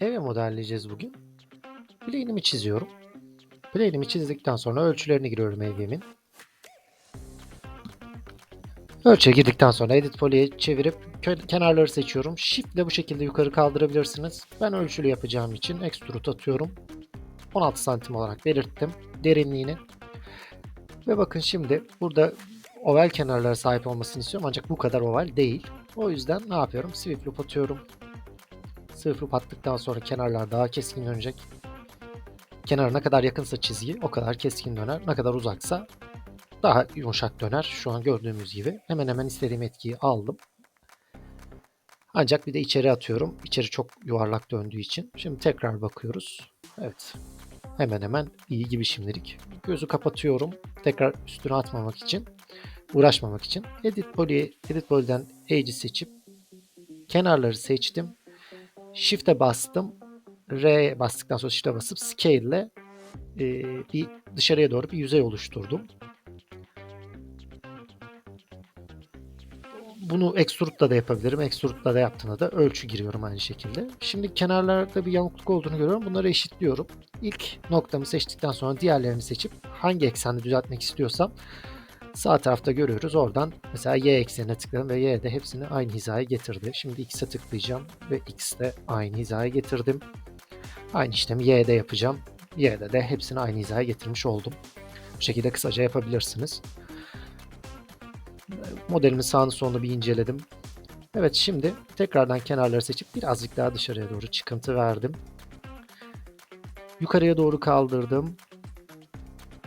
eve modelleyeceğiz bugün. Plane'imi çiziyorum. Plane'imi çizdikten sonra ölçülerini giriyorum evyemin. Ölçüye girdikten sonra Edit Poly'e çevirip kenarları seçiyorum. Shift ile bu şekilde yukarı kaldırabilirsiniz. Ben ölçülü yapacağım için Extrude atıyorum. 16 santim olarak belirttim derinliğini. Ve bakın şimdi burada oval kenarlara sahip olmasını istiyorum ancak bu kadar oval değil. O yüzden ne yapıyorum? Sweep loop atıyorum. Sweep loop attıktan sonra kenarlar daha keskin dönecek. Kenara ne kadar yakınsa çizgi o kadar keskin döner. Ne kadar uzaksa daha yumuşak döner. Şu an gördüğümüz gibi. Hemen hemen istediğim etkiyi aldım. Ancak bir de içeri atıyorum. İçeri çok yuvarlak döndüğü için. Şimdi tekrar bakıyoruz. Evet. Hemen hemen iyi gibi şimdilik. Gözü kapatıyorum. Tekrar üstüne atmamak için. Uğraşmamak için. Edit Poly, Edit Poly'den Edge'i seçip kenarları seçtim. Shift'e bastım. R bastıktan sonra Shift'e basıp Scale ile e, bir dışarıya doğru bir yüzey oluşturdum. Bunu Extrude'da da yapabilirim. Extrude'da da yaptığımda da ölçü giriyorum aynı şekilde. Şimdi kenarlarda bir yamukluk olduğunu görüyorum. Bunları eşitliyorum. İlk noktamı seçtikten sonra diğerlerini seçip hangi eksende düzeltmek istiyorsam sağ tarafta görüyoruz. Oradan mesela y eksenine tıkladım ve y'de hepsini aynı hizaya getirdi. Şimdi x'e tıklayacağım ve x'te aynı hizaya getirdim. Aynı işlemi y'de yapacağım. y'de de hepsini aynı hizaya getirmiş oldum. Bu şekilde kısaca yapabilirsiniz. Modelimin sağını solunu bir inceledim. Evet şimdi tekrardan kenarları seçip birazcık daha dışarıya doğru çıkıntı verdim. Yukarıya doğru kaldırdım.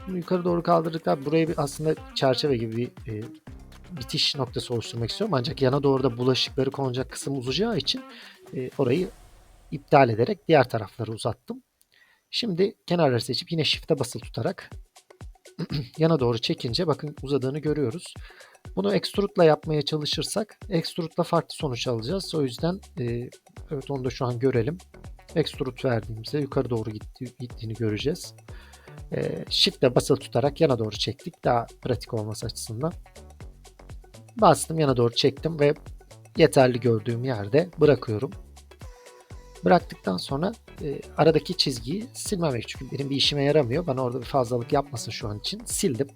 Yukarı doğru kaldırdıktan buraya bir aslında çerçeve gibi bir e, bitiş noktası oluşturmak istiyorum. Ancak yana doğru da bulaşıkları konacak kısım uzayacağı için e, orayı iptal ederek diğer tarafları uzattım. Şimdi kenarları seçip yine shift'e basılı tutarak yana doğru çekince bakın uzadığını görüyoruz. Bunu extrude'la yapmaya çalışırsak extrude'la farklı sonuç alacağız. O yüzden e, evet onu da şu an görelim. Extrude verdiğimizde yukarı doğru gitti, gittiğini göreceğiz. E, Shift'le basılı tutarak yana doğru çektik. Daha pratik olması açısından. Bastım yana doğru çektim ve yeterli gördüğüm yerde bırakıyorum. Bıraktıktan sonra e, aradaki çizgiyi silmem gerek. Çünkü benim bir işime yaramıyor. Bana orada bir fazlalık yapmasın şu an için. Sildim.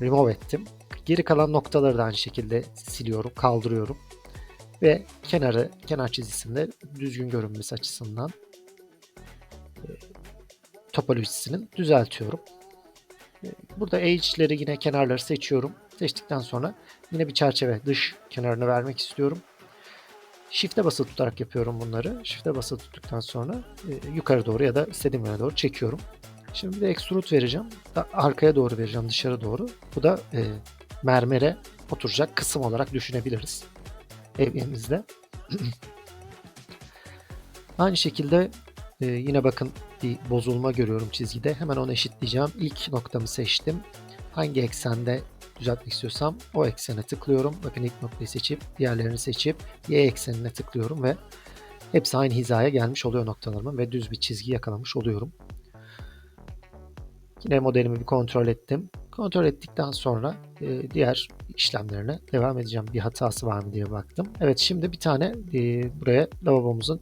Remove ettim. Geri kalan noktaları da aynı şekilde siliyorum, kaldırıyorum. Ve kenarı, kenar çizgisinde düzgün görünmesi açısından topolojisini düzeltiyorum. Burada edge'leri yine kenarları seçiyorum. Seçtikten sonra yine bir çerçeve dış kenarını vermek istiyorum. Shift'e basılı tutarak yapıyorum bunları. Shift'e basılı tuttuktan sonra e, yukarı doğru ya da istediğim yöne doğru çekiyorum. Şimdi bir de extrude vereceğim. Da arkaya doğru vereceğim, dışarı doğru. Bu da e, mermere oturacak kısım olarak düşünebiliriz evimizde. Aynı şekilde e, yine bakın bir bozulma görüyorum çizgide. Hemen onu eşitleyeceğim. İlk noktamı seçtim. Hangi eksende düzeltmek istiyorsam o eksene tıklıyorum. Bakın ilk noktayı seçip diğerlerini seçip y eksenine tıklıyorum ve hepsi aynı hizaya gelmiş oluyor noktalarımın ve düz bir çizgi yakalamış oluyorum. Yine modelimi bir kontrol ettim. Kontrol ettikten sonra e, diğer işlemlerine devam edeceğim. Bir hatası var mı diye baktım. Evet şimdi bir tane e, buraya lavabomuzun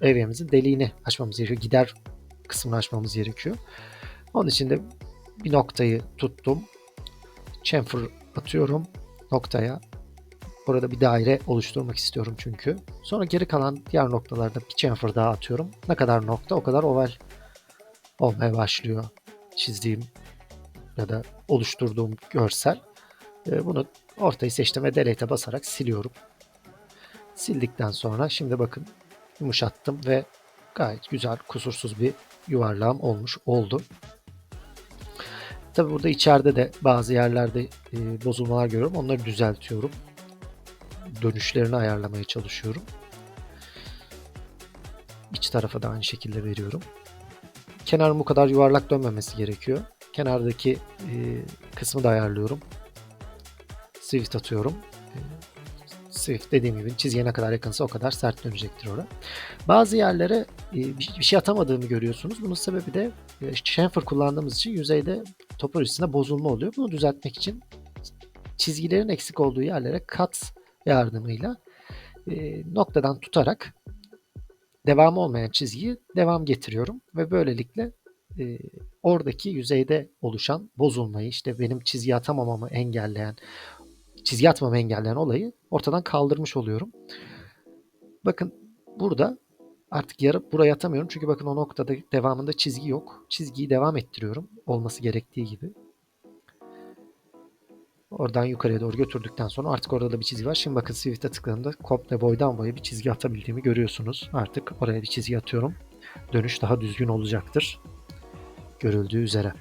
evyemizin deliğini açmamız gerekiyor. Gider kısmını açmamız gerekiyor. Onun için de bir noktayı tuttum. Chamfer atıyorum noktaya. Burada bir daire oluşturmak istiyorum çünkü. Sonra geri kalan diğer noktalarda bir chamfer daha atıyorum. Ne kadar nokta o kadar oval olmaya başlıyor çizdiğim ya da oluşturduğum görsel. E, Bunu ortayı seçtim ve delete'e basarak siliyorum. Sildikten sonra şimdi bakın yumuşattım ve gayet güzel kusursuz bir yuvarlağım olmuş oldu. Tabi burada içeride de bazı yerlerde e, bozulmalar görüyorum. Onları düzeltiyorum. Dönüşlerini ayarlamaya çalışıyorum. İç tarafa da aynı şekilde veriyorum. Kenarın bu kadar yuvarlak dönmemesi gerekiyor. Kenardaki e, kısmı da ayarlıyorum. Swift atıyorum. E, Swift dediğim gibi çizgiye ne kadar yakınsa o kadar sert dönecektir orada. Bazı yerlere e, bir şey atamadığımı görüyorsunuz. Bunun sebebi de e, chamfer kullandığımız için yüzeyde topolojisinde bozulma oluyor. Bunu düzeltmek için çizgilerin eksik olduğu yerlere kat yardımıyla e, noktadan tutarak devamı olmayan çizgiyi devam getiriyorum ve böylelikle oradaki yüzeyde oluşan bozulmayı işte benim çizgi atamamamı engelleyen çizgi atmamı engelleyen olayı ortadan kaldırmış oluyorum. Bakın burada artık yarı buraya atamıyorum çünkü bakın o noktada devamında çizgi yok. Çizgiyi devam ettiriyorum olması gerektiği gibi. Oradan yukarıya doğru götürdükten sonra artık orada da bir çizgi var. Şimdi bakın Swift'e tıkladığımda komple boydan boya bir çizgi atabildiğimi görüyorsunuz. Artık oraya bir çizgi atıyorum. Dönüş daha düzgün olacaktır. Görüldüğü üzere.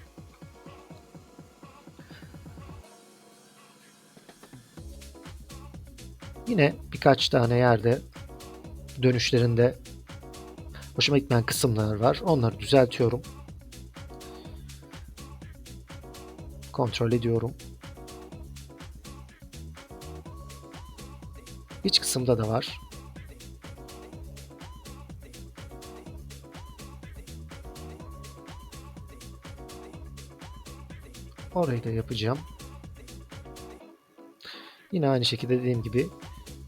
Yine birkaç tane yerde dönüşlerinde hoşuma gitmeyen kısımlar var. Onları düzeltiyorum. Kontrol ediyorum. İç kısımda da var. Orayı da yapacağım. Yine aynı şekilde dediğim gibi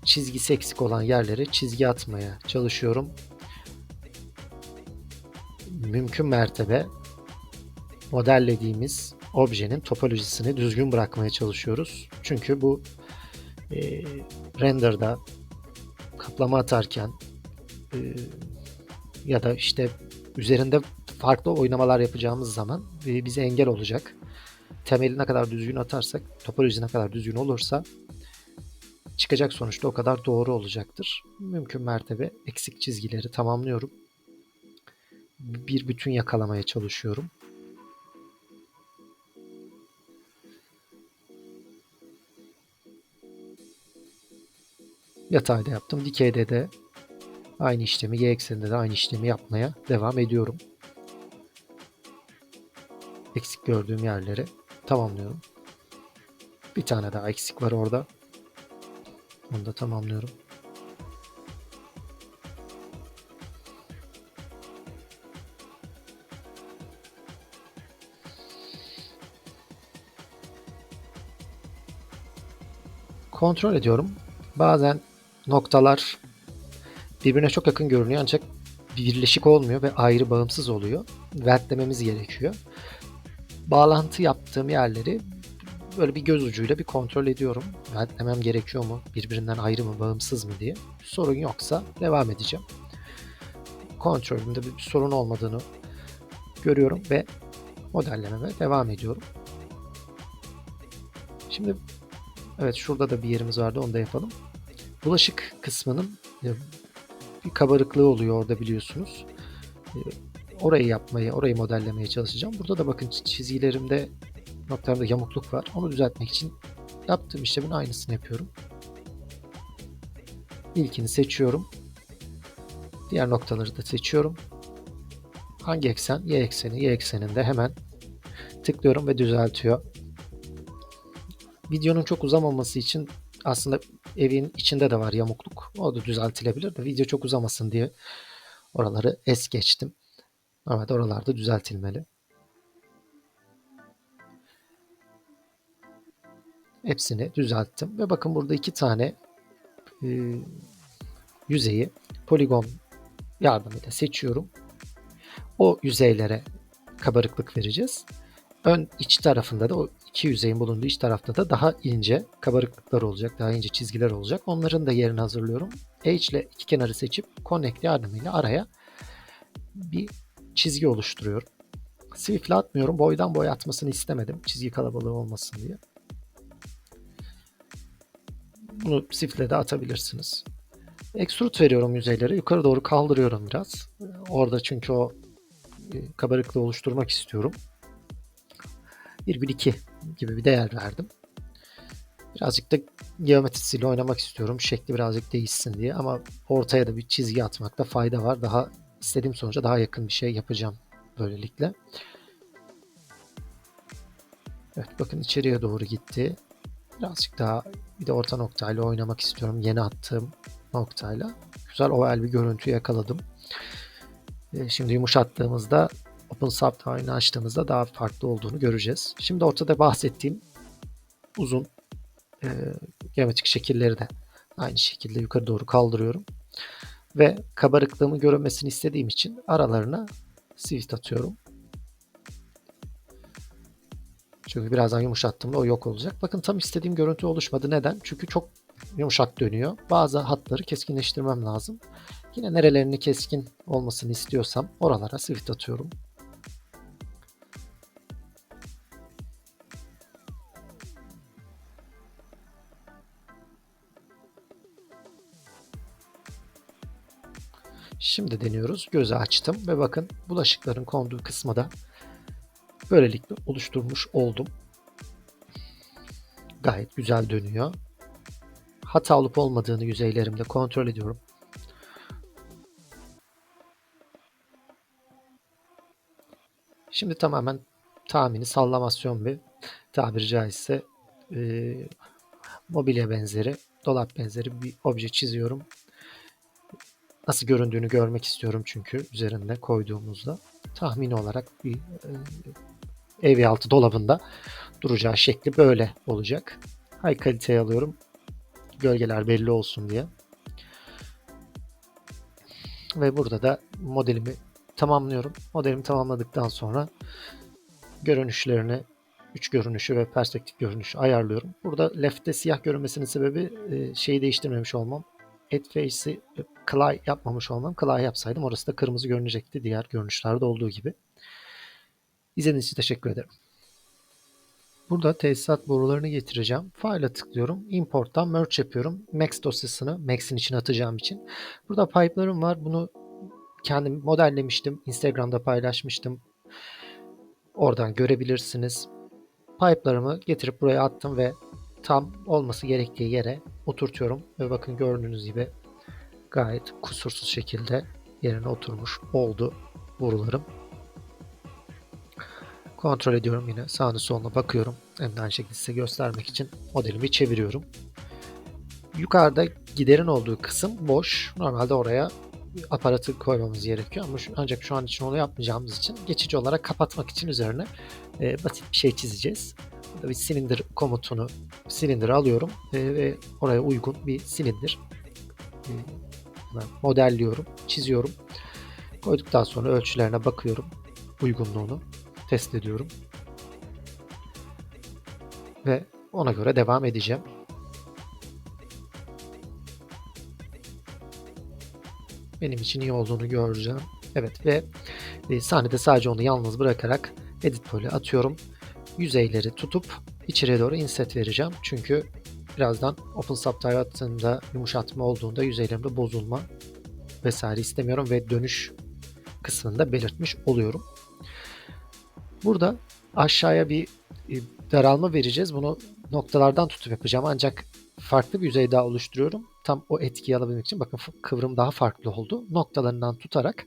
çizgisi eksik olan yerlere çizgi atmaya çalışıyorum. Mümkün mertebe modellediğimiz objenin topolojisini düzgün bırakmaya çalışıyoruz. Çünkü bu e, render'da kaplama atarken e, ya da işte üzerinde farklı oynamalar yapacağımız zaman e, bize engel olacak. Temeli ne kadar düzgün atarsak, topoloji ne kadar düzgün olursa çıkacak sonuçta o kadar doğru olacaktır. Mümkün mertebe eksik çizgileri tamamlıyorum. Bir bütün yakalamaya çalışıyorum. Yatayda yaptım. Dikeyde de aynı işlemi, y ekseninde de aynı işlemi yapmaya devam ediyorum. Eksik gördüğüm yerleri tamamlıyorum. Bir tane daha eksik var orada. Onu da tamamlıyorum. Kontrol ediyorum. Bazen noktalar birbirine çok yakın görünüyor ancak birleşik olmuyor ve ayrı bağımsız oluyor. Ventlememiz gerekiyor. Bağlantı yaptığım yerleri böyle bir göz ucuyla bir kontrol ediyorum. Ventlemem gerekiyor mu? Birbirinden ayrı mı, bağımsız mı diye. Sorun yoksa devam edeceğim. Kontrolümde bir sorun olmadığını görüyorum ve modellememe devam ediyorum. Şimdi evet şurada da bir yerimiz vardı onu da yapalım. Bulaşık kısmının e, bir kabarıklığı oluyor orada biliyorsunuz. E, orayı yapmayı, orayı modellemeye çalışacağım. Burada da bakın çizgilerimde noktalarında yamukluk var. Onu düzeltmek için yaptığım işlemin aynısını yapıyorum. İlkini seçiyorum. Diğer noktaları da seçiyorum. Hangi eksen? Y ekseni. Y ekseninde hemen tıklıyorum ve düzeltiyor. Videonun çok uzamaması için aslında evin içinde de var yamukluk. O da düzeltilebilir de video çok uzamasın diye oraları es geçtim. Normalde oralarda düzeltilmeli. Hepsini düzelttim ve bakın burada iki tane e, yüzeyi poligon yardımıyla seçiyorum. O yüzeylere kabarıklık vereceğiz. Ön iç tarafında da o iki yüzeyin bulunduğu iç tarafta da daha ince kabarıklıklar olacak, daha ince çizgiler olacak. Onların da yerini hazırlıyorum. H ile iki kenarı seçip Connect yardımıyla araya bir çizgi oluşturuyorum. Swift'le atmıyorum. Boydan boya atmasını istemedim. Çizgi kalabalığı olmasın diye. Bunu Swift'le de atabilirsiniz. Extrude veriyorum yüzeylere. Yukarı doğru kaldırıyorum biraz. Orada çünkü o e, kabarıklığı oluşturmak istiyorum. 1,2 gibi bir değer verdim. Birazcık da geometrisiyle oynamak istiyorum. Şekli birazcık değişsin diye ama ortaya da bir çizgi atmakta fayda var. Daha istediğim sonuca daha yakın bir şey yapacağım böylelikle. Evet bakın içeriye doğru gitti. Birazcık daha bir de orta noktayla oynamak istiyorum. Yeni attığım noktayla. Güzel oval bir görüntü yakaladım. Ee, şimdi yumuşattığımızda Open Subtile'ını açtığımızda daha farklı olduğunu göreceğiz. Şimdi ortada bahsettiğim uzun e, geometrik şekilleri de aynı şekilde yukarı doğru kaldırıyorum. Ve kabarıklığımı görünmesini istediğim için aralarına swift atıyorum. Çünkü birazdan yumuşattığımda o yok olacak. Bakın tam istediğim görüntü oluşmadı. Neden? Çünkü çok yumuşak dönüyor. Bazı hatları keskinleştirmem lazım. Yine nerelerini keskin olmasını istiyorsam oralara swift atıyorum. Şimdi deniyoruz. Gözü açtım ve bakın bulaşıkların konduğu kısmı da böylelikle oluşturmuş oldum. Gayet güzel dönüyor. Hata olup olmadığını yüzeylerimde kontrol ediyorum. Şimdi tamamen tahmini sallamasyon bir tabiri caizse e, mobilya benzeri, dolap benzeri bir obje çiziyorum. Nasıl göründüğünü görmek istiyorum çünkü üzerinde koyduğumuzda tahmini olarak bir e, ev altı dolabında duracağı şekli böyle olacak. High kaliteyi alıyorum. Gölgeler belli olsun diye. Ve burada da modelimi tamamlıyorum. Modelimi tamamladıktan sonra görünüşlerini 3 görünüşü ve perspektif görünüşü ayarlıyorum. Burada left'te siyah görünmesinin sebebi e, şeyi değiştirmemiş olmam. Add Face'i Clay yapmamış olmam. Clay yapsaydım orası da kırmızı görünecekti diğer görünüşlerde olduğu gibi. İzlediğiniz için teşekkür ederim. Burada tesisat borularını getireceğim. File'a tıklıyorum. Import'tan merge yapıyorum. Max dosyasını Max'in içine atacağım için. Burada pipe'larım var. Bunu kendim modellemiştim. Instagram'da paylaşmıştım. Oradan görebilirsiniz. Pipe'larımı getirip buraya attım ve tam olması gerektiği yere oturtuyorum. Ve bakın gördüğünüz gibi gayet kusursuz şekilde yerine oturmuş oldu borularım. Kontrol ediyorum yine sağına soluna bakıyorum. Hem de aynı şekilde size göstermek için modelimi çeviriyorum. Yukarıda giderin olduğu kısım boş. Normalde oraya aparatı koymamız gerekiyor ama şu, ancak şu an için onu yapmayacağımız için geçici olarak kapatmak için üzerine e, basit bir şey çizeceğiz. Burada bir silindir komutunu silindir alıyorum e, ve oraya uygun bir silindir e, modelliyorum, çiziyorum. Koyduktan sonra ölçülerine bakıyorum. Uygunluğunu test ediyorum. Ve ona göre devam edeceğim. Benim için iyi olduğunu göreceğim. Evet ve e, sahnede sadece onu yalnız bırakarak edit pole atıyorum. Yüzeyleri tutup içeriye doğru inset vereceğim. Çünkü birazdan OpenSubTile attığımda yumuşatma olduğunda yüzeylerimde bozulma vesaire istemiyorum ve dönüş kısmında belirtmiş oluyorum. Burada aşağıya bir e, daralma vereceğiz. Bunu noktalardan tutup yapacağım ancak farklı bir yüzey daha oluşturuyorum. Tam o etkiyi alabilmek için bakın kıvrım daha farklı oldu. Noktalarından tutarak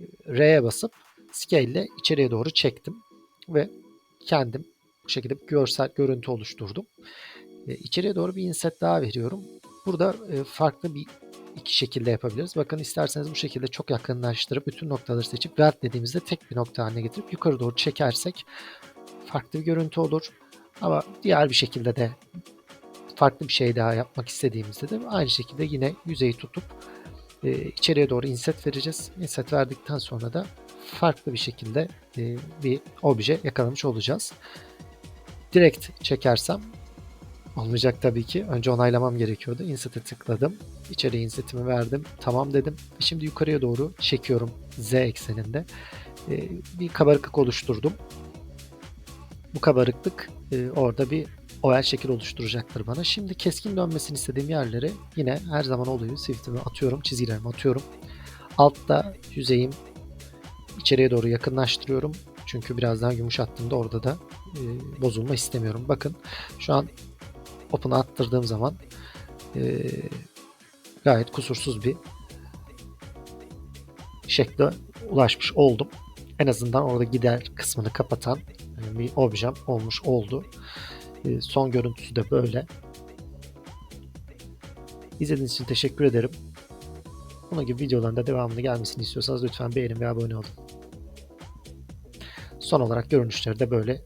e, R'ye basıp scale ile içeriye doğru çektim ve kendim bu şekilde bir görsel görüntü oluşturdum. E, içeriye doğru bir inset daha veriyorum. Burada farklı bir iki şekilde yapabiliriz. Bakın isterseniz bu şekilde çok yakınlaştırıp bütün noktaları seçip weld dediğimizde tek bir nokta haline getirip yukarı doğru çekersek farklı bir görüntü olur. Ama diğer bir şekilde de farklı bir şey daha yapmak istediğimizde de aynı şekilde yine yüzeyi tutup e, içeriye doğru inset vereceğiz. Inset verdikten sonra da farklı bir şekilde e, bir obje yakalamış olacağız. Direkt çekersem Olmayacak tabii ki. Önce onaylamam gerekiyordu. Inset'e tıkladım. İçeriye insetimi verdim. Tamam dedim. Şimdi yukarıya doğru çekiyorum Z ekseninde. Ee, bir kabarıklık oluşturdum. Bu kabarıklık e, orada bir oval şekil oluşturacaktır bana. Şimdi keskin dönmesini istediğim yerleri yine her zaman oluyor. Swift'imi atıyorum, çizgilerimi atıyorum. Altta yüzeyim içeriye doğru yakınlaştırıyorum. Çünkü birazdan yumuşattığımda orada da e, bozulma istemiyorum. Bakın şu an Open'a attırdığım zaman e, gayet kusursuz bir şekle ulaşmış oldum. En azından orada gider kısmını kapatan bir objem olmuş oldu. E, son görüntüsü de böyle. İzlediğiniz için teşekkür ederim. Bunun gibi videoların da devamını gelmesini istiyorsanız lütfen beğenin ve abone olun. Son olarak görünüşleri de böyle